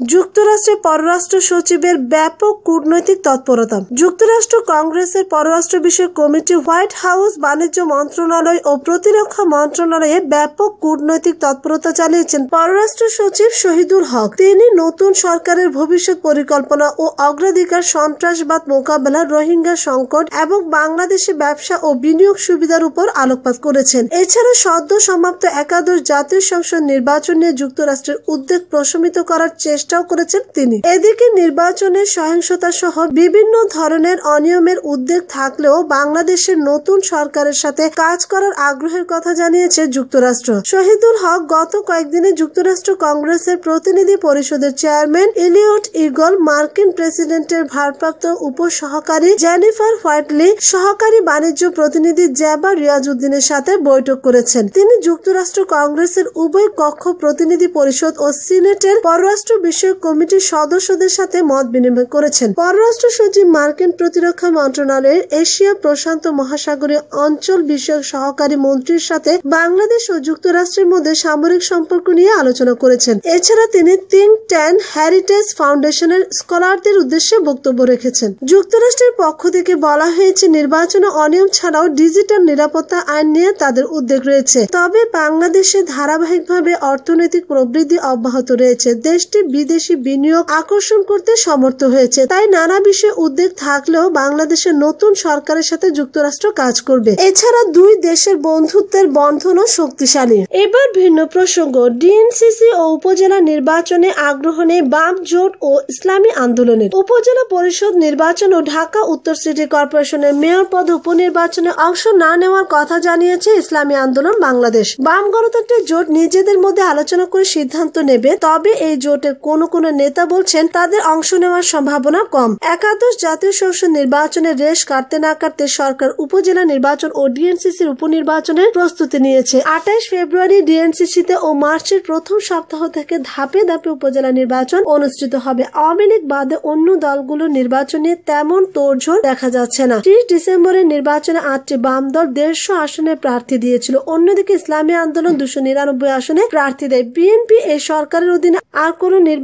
যুক্তরাষ্ট্রের পররাষ্ট্র সচিবের ব্যাপক কূটনৈতিক তৎপরতা। যুক্তরাষ্ট্র কংগ্রেসের পররাষ্ট্র বিষয়ক কমিটি হোয়াইট হাউস বাণিজ্য মন্ত্রণালয় ও প্রতিরক্ষা মন্ত্রণালয়ে ব্যাপক কূটনৈতিক তৎপরতা চালিয়েছেন পররাষ্ট্র সচিব শহীদুল হক। তিনি নতুন সরকারের ভবিষ্যৎ পরিকল্পনা ও অগ্রাধিকার সন্ত্রাসবাদ মোকাবেলা রোহিঙ্গা সংকট এবং বাংলাদেশে ব্যবসা ও বিনিয়োগ সুবিধার উপর আলোকপাত করেছেন। এছাড়া সদ্য সমাপ্ত একাদশ জাতীয় সংসদ নির্বাচন নিয়ে যুক্তরাষ্ট্রের উদ্বেগ প্রশমিত করার চেষ্টা চেষ্টাও করেছেন তিনি। এদিকে নির্বাচনের সহিংসতা সহ বিভিন্ন ধরনের অনিয়মের উদ্বেগ থাকলেও বাংলাদেশের নতুন সরকারের সাথে কাজ করার আগ্রহের কথা জানিয়েছে যুক্তরাষ্ট্র। শহীদুল হক গত কয়েকদিনে যুক্তরাষ্ট্র কংগ্রেসের প্রতিনিধি পরিষদের চেয়ারম্যান ইলিয়ট ইগল, মার্কিন প্রেসিডেন্টের ভারপ্রাপ্ত উপসহকারী জেনিফার হোয়াইটলি, সহকারী বাণিজ্য প্রতিনিধি জ্যাবা রিয়াজউদ্দিনের সাথে বৈঠক করেছেন। তিনি যুক্তরাষ্ট্র কংগ্রেসের উভয় কক্ষ প্রতিনিধি পরিষদ ও সিনেটের পররাষ্ট্র বিষয়ক কমিটির সদস্যদের সাথে মত বিনিময় করেছেন। পররাষ্ট্র সচিব মার্কিন প্রতিরক্ষা মন্ত্রণালয়ের এশিয়া প্রশান্ত মহাসাগরীয় অঞ্চল বিষয়ক সহকারী মন্ত্রীর সাথে বাংলাদেশ ও যুক্তরাষ্ট্রের মধ্যে সামরিক সম্পর্ক নিয়ে আলোচনা করেছেন। এছাড়া তিনি তিন ট্যান হ্যারিটেজ ফাউন্ডেশনের স্কলারদের উদ্দেশ্যে বক্তব্য রেখেছেন। যুক্তরাষ্ট্রের পক্ষ থেকে বলা হয়েছে, নির্বাচনে অনিয়ম ছাড়াও ডিজিটাল নিরাপত্তা আইন নিয়ে তাদের উদ্বেগ রয়েছে। তবে বাংলাদেশে ধারাবাহিকভাবে অর্থনৈতিক প্রবৃদ্ধি অব্যাহত রয়েছে। দেশটি বিদেশি বিনিয়োগ আকর্ষণ করতে সমর্থ হয়েছে। তাই নানা বিষয়ে উদ্বেগ থাকলেও বাংলাদেশের নতুন সরকারের সাথে যুক্তরাষ্ট্র কাজ করবে। এছাড়া দুই দেশের বন্ধুত্বের বন্ধনও শক্তিশালী। এবার ভিন্ন প্রসঙ্গ। ডিএনসিসি ও উপজেলা নির্বাচনে আগ্রহ নেই বাম, জোট ও ইসলামী আন্দোলনের। উপজেলা পরিষদ নির্বাচন ও ঢাকা উত্তর সিটি কর্পোরেশনের মেয়র পদ উপনির্বাচনে অংশ না নেওয়ার কথা জানিয়েছে ইসলামী আন্দোলন বাংলাদেশ। বাম গণতন্ত্রের জোট নিজেদের মধ্যে আলোচনা করে সিদ্ধান্ত নেবে, তবে এই জোটের কোন কোন নেতা বলছেন তাদের অংশ নেওয়ার সম্ভাবনা কম। একাদশ জাতীয় সংসদ নির্বাচনের রেশ কাটতে না কাটতে সরকার উপজেলা নির্বাচন ও ডিএনসিসির উপনির্বাচনের প্রস্তুতি নিয়েছে। আঠাইশ ফেব্রুয়ারি ডিএনসিসিতে ও মার্চের প্রথম সপ্তাহ থেকে ধাপে ধাপে উপজেলা নির্বাচন অনুষ্ঠিত হবে। আওয়ামী লীগ বাদে অন্য দলগুলোর নির্বাচনে তেমন তোড়ঝোড় দেখা যাচ্ছে না। ত্রিশ ডিসেম্বরের নির্বাচনে আটটি বাম দল দেড়শো আসনে প্রার্থী দিয়েছিল। অন্যদিকে ইসলামী আন্দোলন দুশো নিরানব্বই আসনে প্রার্থী দেয়। বিএনপি এই সরকারের অধীনে আর কোন নির্বাচনে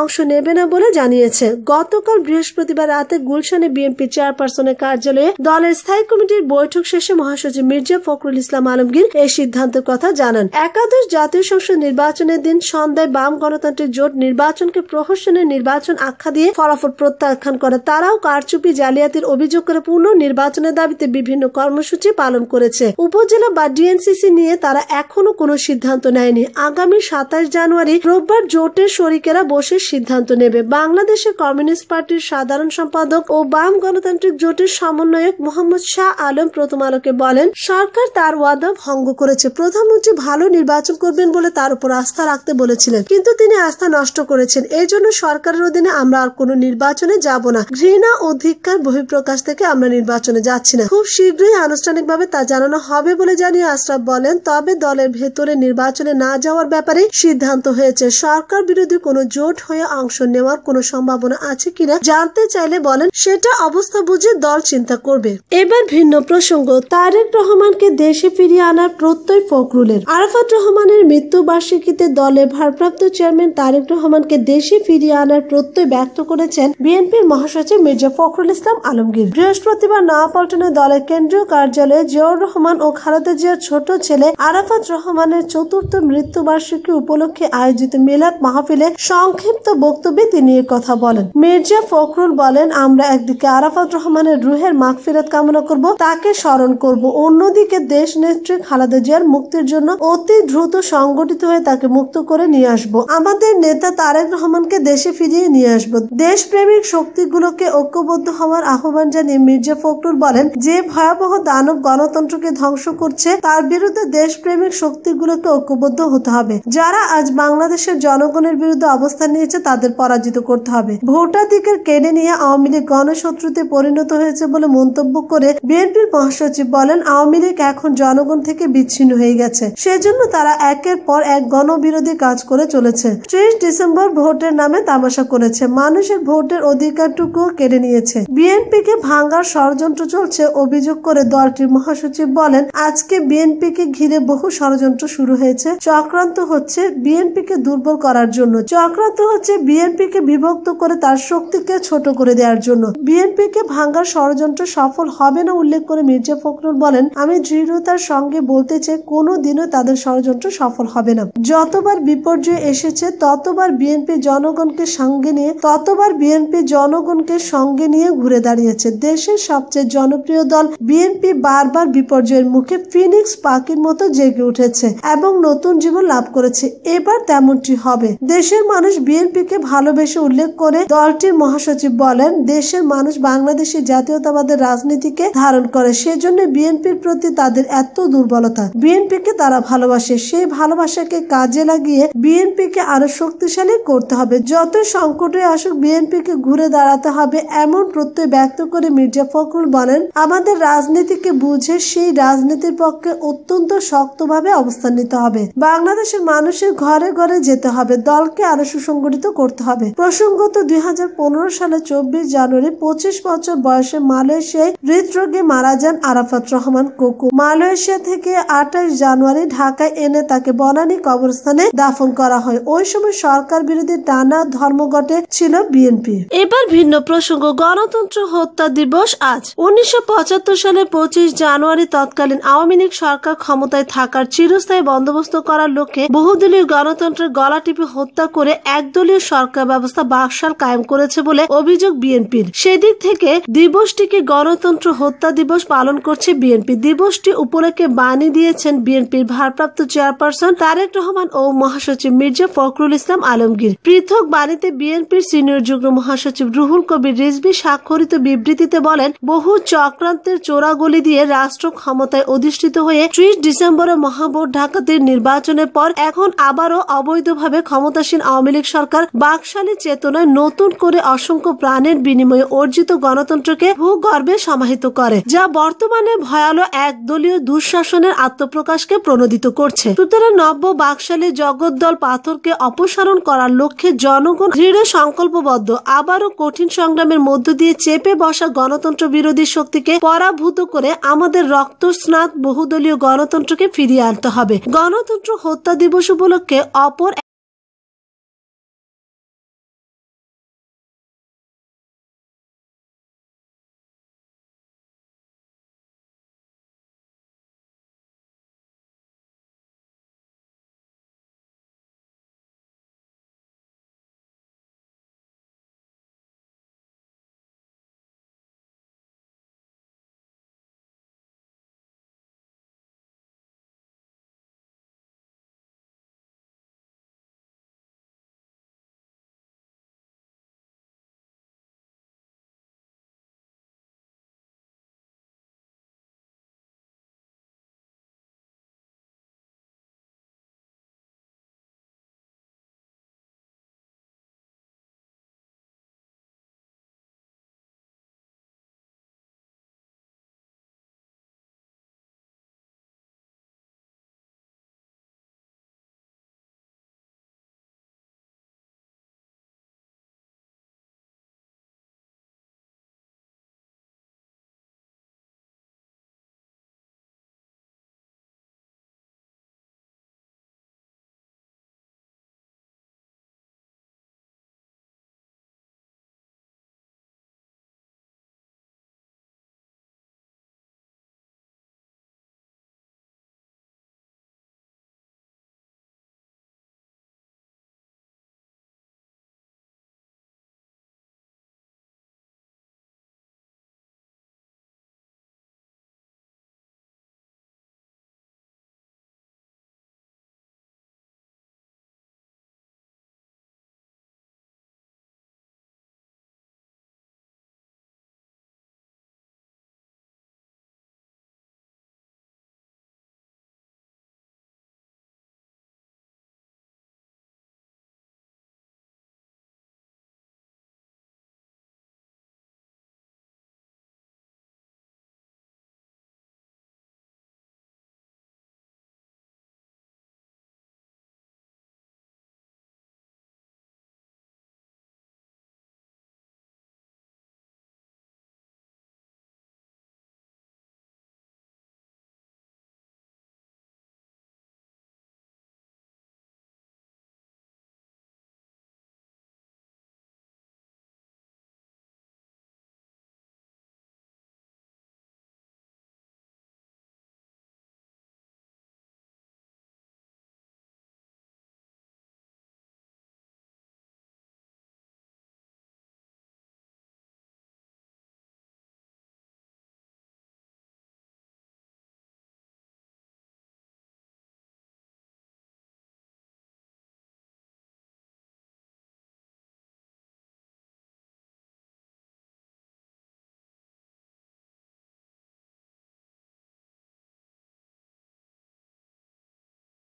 অংশ নেবে না বলে জানিয়েছে। গতকাল বৃহস্পতিবার রাতে গুলশানে বিএনপি চেয়ারপারসনের কার্যালয়ে দলের স্থায়ী কমিটির বৈঠক শেষে মহাসচিব মির্জা ফখরুল ইসলাম আলমগীর এই সিদ্ধান্তের কথা জানান। একাদশ জাতীয় সংসদ নির্বাচনের দিন সন্ধ্যায় বাম গণতান্ত্রিক জোট নির্বাচনকে প্রহসনের নির্বাচন আখ্যা দিয়ে ফলাফল প্রত্যাখ্যান করে। তারাও কারচুপি জালিয়াতির অভিযোগ করে পূর্ণ নির্বাচনের দাবিতে বিভিন্ন কর্মসূচি পালন করেছে। উপজেলা বা ডিএনসিসি নিয়ে তারা এখনও কোনো সিদ্ধান্ত নেয়নি। আগামী সাতাশ জানুয়ারি রোববার জোটের শরিকেরা বসে সিদ্ধান্ত নেবে। বাংলাদেশে কমিউনিস্ট পার্টির সাধারণ সম্পাদক ও বাম গণতান্ত্রিক জোটের সমন্বয়ক মোহাম্মদ শাহ আলম প্রথম আলোকে বলেন, সরকার তার ওয়াদা ভঙ্গ করেছে। প্রধানমন্ত্রী ভালো নির্বাচন করবেন বলে তার উপর আস্থা রাখতে বলেছিলেন, কিন্তু তিনি আস্থা নষ্ট করেছেন। এই জন্য সরকারের অধীনে আমরা আর কোনো নির্বাচনে যাব না। ঘৃণা ও ধিক্কার বহিঃপ্রকাশ থেকে আমরা নির্বাচনে যাচ্ছি না। খুব শীঘ্রই আনুষ্ঠানিকভাবে তা জানানো হবে বলে জানিয়ে আশরাফ বলেন, তবে দলের ভেতরে নির্বাচনে না যাওয়ার ব্যাপারে সিদ্ধান্ত হয়েছে। সরকার বিরোধী কোনো জোট হয়ে অংশ নেওয়ার কোনো সম্ভাবনা আছে কিনা জানতে চাইলে বলেন, সেটা অবস্থা বুঝে দল চিন্তা করবে। এবার ভিন্ন প্রসঙ্গ, তারেক রহমানকে দেশে ফিরিয়ে আনার প্রত্যয় ফখরুলের। আরাফাত রহমানের মৃত্যু বার্ষিকীতে দলের ভারপ্রাপ্ত চেয়ারম্যান তারেক রহমানকে দেশে ফিরিয়ে আনার প্রত্যয় ব্যক্ত করেছেন বিএনপির মহাসচিব মির্জা ফখরুল ইসলাম আলমগীর। বৃহস্পতিবার নয়াপল্টনে দলের কেন্দ্রীয় কার্যালয়ে জিয়াউর রহমান ও খালেদা জিয়ার ছোট ছেলে আরাফাত রহমানের চতুর্থ মৃত্যু বার্ষিকী উপলক্ষে আয়োজিত মিলাদ মাহফিলে সংক্ষিপ্ত বক্তব্যে তিনি কথা বলেন। মির্জা ফখরুল বলেন, আমরা একদিকে আরাফাত রহমানের রুহের মাগফিরাত কামনা করব, তাকে স্মরণ করব। অন্যদিকে দেশ নেত্রী খালেদা জিয়ার মুক্তির জন্য অতি দ্রুত সংগঠিত হয়ে তাকে মুক্ত করে নিয়ে আসব। আমাদের নেতা তারেক রহমানকে দেশে ফিরিয়ে নিয়ে আসব। দেশপ্রেমিক শক্তিগুলোকে ঐক্যবদ্ধ হওয়ার আহ্বান জানিয়ে মির্জা ফখরুল বলেন, যে ভয়াবহ দানব গণতন্ত্রকে ধ্বংস করছে, তার বিরুদ্ধে দেশপ্রেমিক শক্তিগুলোকে ঐক্যবদ্ধ হতে হবে। যারা আজ বাংলাদেশের জনগণের বিরুদ্ধে অবস্থান নিয়েছে, তাদের পরাজিত করতে হবে। ভোটাধিকার কেড়ে নিয়ে আওয়ামী লীগ গণশত্রুতে পরিণত হয়েছে বলে মন্তব্য করে বিএনপির মহাসচিব বলেন, আওয়ামী লীগ এখন জনগণ থেকে বিচ্ছিন্ন হয়ে গেছে। সেজন্য তারা একের পর এক গণবিরোধী কাজ করে চলেছে। ত্রিশ ডিসেম্বর ভোটের নামে তামাশা করেছে। মানুষের ভোটের অধিকারটুকু কেড়ে নিয়েছে। বিএনপিকে ভাঙ্গার ষড়যন্ত্র চলছে, অভিযোগ করে দলটির মহাসচিব বলেন, আজকে বিএনপিকে ঘিরে বহু ষড়যন্ত্র শুরু হয়েছে, চক্রান্ত হচ্ছে বিএনপিকে দুর্বল করার জন্য। চক্রান্ত হচ্ছে বিএনপিকে বিভক্ত করে তার শক্তিকে ছোট করে দেওয়ার জন্য। বিএনপিকে ভাঙ্গার ষড়যন্ত্র সফল হবে না উল্লেখ করে মির্জা ফখরুল বলেন, আমি দৃঢ়তার সঙ্গে বলতে চাই, কোনো দিনও তাদের ষড়যন্ত্র সফল হবে না। যতবার বিপর্যয় এসেছে, ততবার বিএনপি জনগণকে সঙ্গে নিয়ে, ততবার বিএনপি জনগণকে সঙ্গে নিয়ে ঘুরে দাঁড়িয়েছে। দেশের সবচেয়ে জনপ্রিয় দল বিএনপি বারবার বিপর্যয়ের মুখে ফিনিক্স পাখির মতো জেগে উঠেছে এবং নতুন জীবন লাভ করেছে। এবার তেমনটি হবে। দেশের মানুষ বিএনপিকে ভালোবেসে উল্লেখ করে দলটির মহাসচিব বলেন, দেশের মানুষ বাংলাদেশি জাতীয়তাবাদের রাজনীতিকে ধারণ করে, সেজন্য বিএনপির প্রতি তাদের এত দুর্বলতা। বিএনপিকে তারা ভালোবাসে, সেই ভালোবাসাকে কাজে লাগিয়ে বিএনপিকে আরও শক্তিশালী করতে হবে। যত সংকটে আসুক, বিএনপিকে ঘুরে দাঁড়াতে হবে, এমন প্রত্যয় ব্যক্ত করে মির্জা ফখরুল বলেন, আমাদের রাজনীতিকে বুঝে সেই রাজনীতির পক্ষে অত্যন্ত শক্তভাবে অবস্থান নিতে হবে। বাংলাদেশের মানুষের ঘরে ঘরে যেতে হবে, দলকে আরও সুসংগঠিত করতে হবে। প্রসঙ্গত, দুই হাজার পনেরো সালে চব্বিশ জানুয়ারি পঁচিশ বছর বয়সে মালয়েশিয়ায় হৃদরোগে মারা যান আরাফাত রহমান কোকু। মালয়েশিয়া থেকে আঠাশ জানুয়ারি ঢাকায় এনে তাকে বনানী কবরস্থানে দাফন করা হয়। ওই সময় সরকার বিরোধী টানা ধর্মঘটে ছিল বিএনপি। এবার ভিন্ন প্রসঙ্গ, গণতন্ত্র হত্যা দিবস আজ। উনিশশো পঁচাত্তর সালে পঁচিশ জানুয়ারি তৎকালীন আওয়ামী লীগ সরকার ক্ষমতায় থাকার চিরস্থায়ী বন্দোবস্ত করার লক্ষ্যে বহুদলীয় গণতন্ত্রের গলা টিপে হত্যা করে একদলীয় সরকার ব্যবস্থা বাকশাল কায়েম করেছে বলে অভিযোগ বিএনপির। সেদিক থেকে দিবসটিকে গণতন্ত্র হত্যা দিবস পালন করছে বিএনপি। দিবসটি উপলক্ষে বাণী দিয়েছেন বিএনপির ভারপ্রাপ্ত চেয়ারপারসন তারেক রহমান ও মহাসচিব মির্জা ফখরুল ইসলাম আলমগীর। পৃথক বাণীতে বিএনপির সিনিয়র যুগ্ম মহাসচিব রুহুল কবির রিজভি স্বাক্ষরিত বিবৃতিতে বলেন, বহু চক্রান্তের চোরাগলি দিয়ে রাষ্ট্র ক্ষমতায় অধিষ্ঠিত হয়ে ত্রিশ ডিসেম্বরে মহাভোট ডাকাতির নির্বাচনের পর এখন আবারও অবৈধভাবে ক্ষমতাসীন আওয়ামী লীগ সরকার বাকশালী চেতনায় নতুন করে অসংখ্য প্রাণের বিনিময়ে অর্জিত গণতন্ত্রকে ভূগর্ভে সমাহিত করে, যা বর্তমানে ভয়ালো একদলীয় দুঃশাসনের আত্মপ্রকাশকে প্রণোদিত করছে। সুতরাং নব্য বাকশালী জগদ্দল পাথরকে অপসারণ করার লক্ষ্যে জনগণ দৃঢ় সংকল্পবদ্ধ, আবারও কঠিন সংগ্রামের মধ্য দিয়ে চেপে বসা গণতন্ত্র বিরোধী শক্তিকে পরাভূত করে আমাদের রক্তস্নাত বহুদলীয় গণতন্ত্রকে ফিরিয়ে আনতে হবে। গণতন্ত্র হত্যা দিবস উপলক্ষে অপর